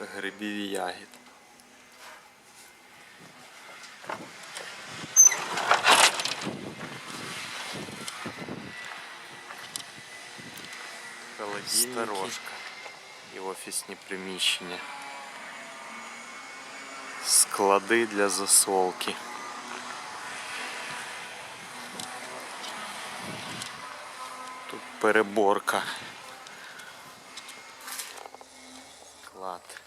грибів і ягід. Сторожка і офісні приміщення. Склади для засолки. Тут переборка. Склад.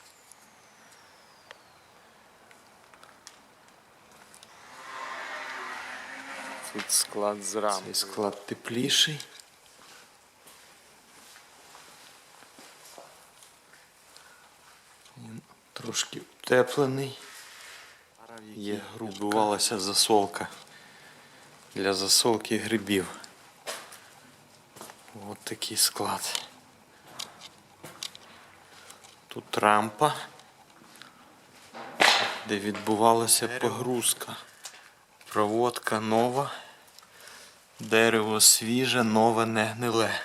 Тут склад з рам. Цей склад тепліший. Він трошки утеплений. Є відбувалася засолка для засолки грибів. Ось такий склад. Тут рампа, де відбувалася погрузка. Проводка нова. Дерево свіже, нове не гниле.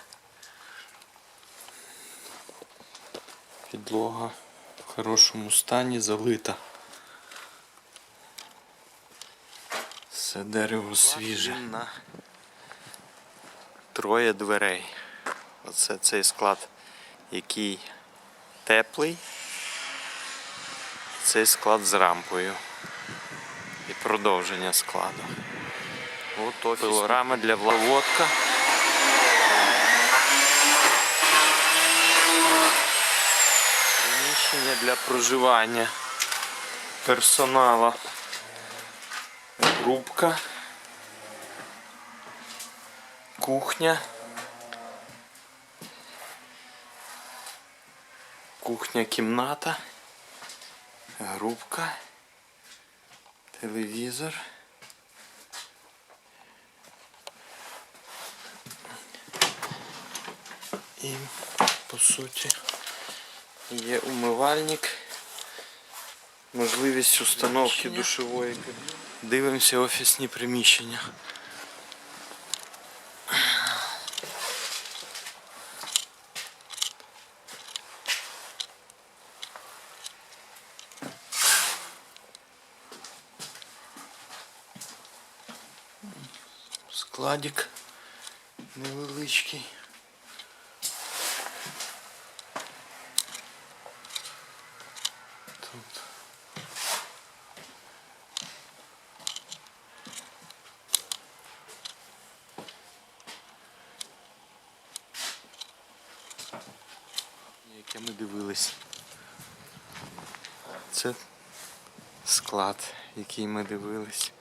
Підлога в хорошому стані залита. Все дерево свіже. Троє дверей. Оце цей склад, який теплий. Цей склад з рампою. І продовження складу. От офіс. Пилорами для влаводка. Приміщення для проживання персонала. Рубка. Кухня. Кухня, кімната. Грубка. Телевізор. І по суті є умивальник, можливість установки душової. Дивимося офісні приміщення. Складик невеличкий. Тут. Ми дивились. Це склад, який ми дивились.